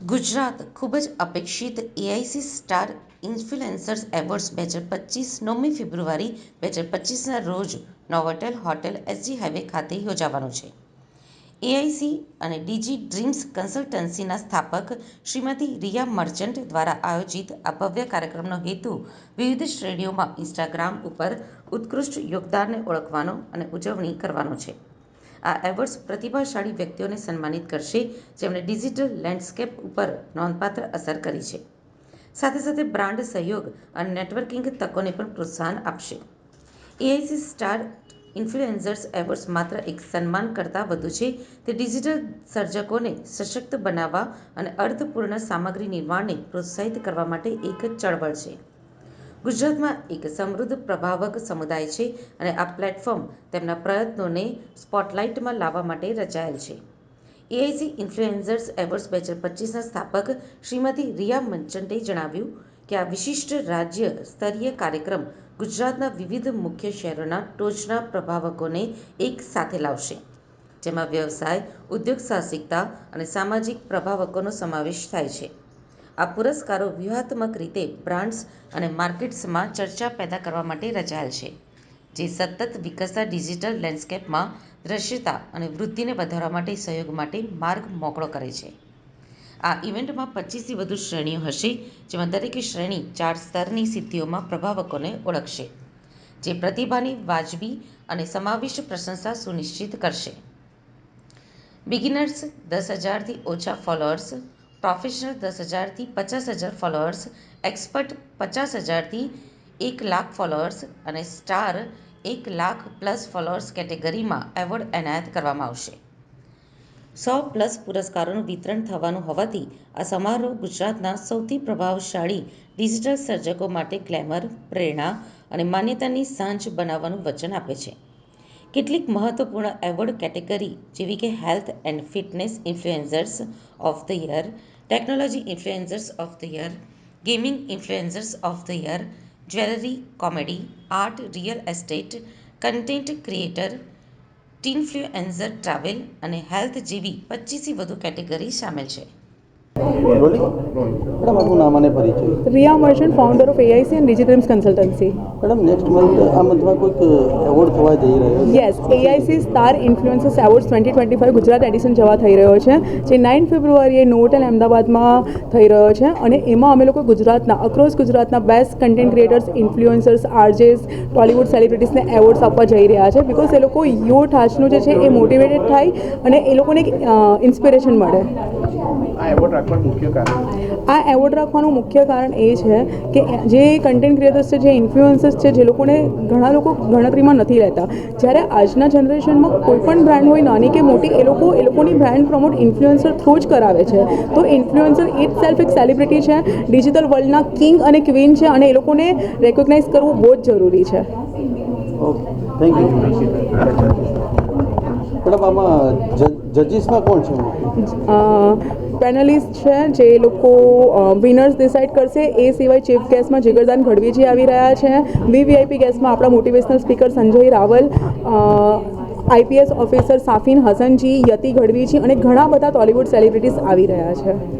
ગુજરાત ખૂબ જ અપેક્ષિત એઆઈસી સ્ટાર ઇન્ફ્લુએન્સર્સ એવોર્ડ્સ બે હજાર પચીસ નવમી ફેબ્રુઆરી બે હજાર પચીસના રોજ નોવોટેલ હોટેલ એસજી હાઈવે ખાતે યોજાવાનું છે. એઆઈસી અને ડીજી ડ્રીમ્સ કન્સલ્ટન્સીના સ્થાપક શ્રીમતી રિયા મર્ચન્ટ દ્વારા આયોજિત આ ભવ્ય કાર્યક્રમનો હેતુ વિવિધ શ્રેણીઓમાં ઇન્સ્ટાગ્રામ ઉપર ઉત્કૃષ્ટ યોગદાનને ઓળખવાનો અને ઉજવણી કરવાનો છે. આ એવોર્ડ્સ પ્રતિભાશાળી વ્યક્તિઓને સન્માનિત કરશે, જેમણે ડિજિટલ લેન્ડસ્કેપ ઉપર નોંધપાત્ર અસર કરી છે. સાથે સાથે બ્રાન્ડ સહયોગ અને નેટવર્કિંગ તકોને પણ પ્રોત્સાહન આપશે. એઆઈસી સ્ટાર ઇન્ફ્લુએન્ઝર્સ એવોર્ડ્સ માત્ર એક સન્માન કરતાં વધુ છે, તે ડિજિટલ સર્જકોને સશક્ત બનાવવા અને અર્થપૂર્ણ સામગ્રી નિર્માણને પ્રોત્સાહિત કરવા માટે એક ચળવળ છે. ગુજરાતમાં એક સમૃદ્ધ પ્રભાવક સમુદાય છે અને આ પ્લેટફોર્મ તેમના પ્રયત્નોને સ્પોટલાઇટમાં લાવવા માટે રચાયેલ છે. એઆઈસી ઇન્ફ્લુએન્સર્સ એવોર્ડ્સ બે હજાર પચીસના સ્થાપક શ્રીમતી રિયા મર્ચન્ટે જણાવ્યું કે આ વિશિષ્ટ રાજ્ય સ્તરીય કાર્યક્રમ ગુજરાતના વિવિધ મુખ્ય શહેરોના ટોચના પ્રભાવકોને એક સાથે લાવશે. જેમાં વ્યવસાય, ઉદ્યોગ સાહસિકતા અને સામાજિક પ્રભાવકોનો સમાવેશ થાય છે. આ પુરસ્કારો વ્યૂહાત્મક રીતે બ્રાન્ડ્સ અને માર્કેટ્સમાં ચર્ચા પેદા કરવા માટે રચાયેલ છે, જે સતત વિકસતા ડિજિટલ લેન્ડસ્કેપમાં દૃશ્યતા અને વૃદ્ધિને વધારવા માટે સહયોગ માટે માર્ગ મોકળો કરે છે. આ ઇવેન્ટમાં પચીસથી વધુ શ્રેણીઓ હશે, જેમાં દરેક શ્રેણી ચાર સ્તરની સિદ્ધિઓમાં પ્રભાવકોને ઓળખશે, જે પ્રતિભાની વાજબી અને સમાવિષ્ટ પ્રશંસા સુનિશ્ચિત કરશે. બિગિનર્સ દસ હજારથી ઓછા ફોલોઅર્સ પ્રોફેશનલ દસ હજારથી પચાસ હજાર ફોલોઅર્સ એક્સપર્ટ પચાસ હજારથી એક લાખ ફોલોઅર્સ અને સ્ટાર એક લાખ પ્લસ ફોલોઅર્સ કેટેગરીમાં એવોર્ડ એનાયત કરવામાં આવશે. સો પ્લસ પુરસ્કારોનું વિતરણ થવાનું હોવાથી આ સમારોહ ગુજરાતના સૌથી પ્રભાવશાળી ડિજિટલ સર્જકો માટે ગ્લેમર પ્રેરણા અને માન્યતાની સાંજ બનાવવાનું વચન આપે છે. કેટલીક મહત્વપૂર્ણ એવોર્ડ કેટેગરી જેવી કે health and fitness influencers of the year, technology influencers of the year, gaming influencers of the year, jewellery, comedy, art, real estate, content creator teenfluencer travel અને હેલ્થ જેવી પચીસથી વધુ કેટેગરી સામેલ છે. મેડમ આપનું નામ અને પરિચય? Riya Merchant founder of AIC and digitals consultancy madam next month આ મંથમાં કોઈક એવોર્ડ થવા જઈ રહ્યો છે? Yes AIC star influencers awards twenty twenty five Gujarat edition જવા થઈ રહ્યો છે જે નાઇન ફેબ્રુઆરીએ નોવોટેલ અમદાવાદમાં થઈ રહ્યો છે અને એમાં અમે લોકો ગુજરાતના અક્રોસ ગુજરાતના best content creators influencers RJs Tollywood સેલિબ્રિટીઝને awards આપવા જઈ રહ્યા છે બિકોઝ એ લોકો યો આજનું જે છે એ મોટિવેટેડ થાય અને એ લોકોને એક ઇન્સ્પિરેશન મળે. આ એવોર્ડ રાખવાનું મુખ્ય કારણ? આ એવોર્ડ રાખવાનું મુખ્ય કારણ એ છે કે જે કન્ટેન્ટ ક્રિએટર્સ છે જે ઇન્ફ્લુઅન્સર્સ છે જે લોકોને ઘણા લોકો ગણતરીમાં નથી રહેતા. જ્યારે આજના જનરેશનમાં કોઈ પણ બ્રાન્ડ હોય નાની કે મોટી એ લોકો એ લોકોની બ્રાન્ડ પ્રમોટ ઇન્ફ્લુઅન્સર થ્રુ જ કરાવે છે. તો ઇન્ફ્લુઅન્સર ઇટ સેલ્ફ એક સેલિબ્રિટી છે ડિજિટલ વર્લ્ડના કિંગ અને ક્વીન છે અને એ લોકોને રેકોગ્નાઇઝ કરવું બહુ જ જરૂરી છે. ઓકે થેન્ક યુ મેડમ આમાં જજીસમાં કોણ છે? પેનલિસ્ટ છે, જે લોકો વિનર્સ ડિસાઇડ કરશે. એ સિવાય ચીફ ગેસ્ટમાં જિગરદાન ગઢવીજી આવી રહ્યા છે. વીવીઆઈપી ગેસ્ટમાં આપણા motivational speaker Sanjay Raval IPS officer Safin Hasanji, Yati ગઢવીજી અને ઘણા બધા ટોલીવુડ સેલિબ્રિટીઝ આવી રહ્યા છે.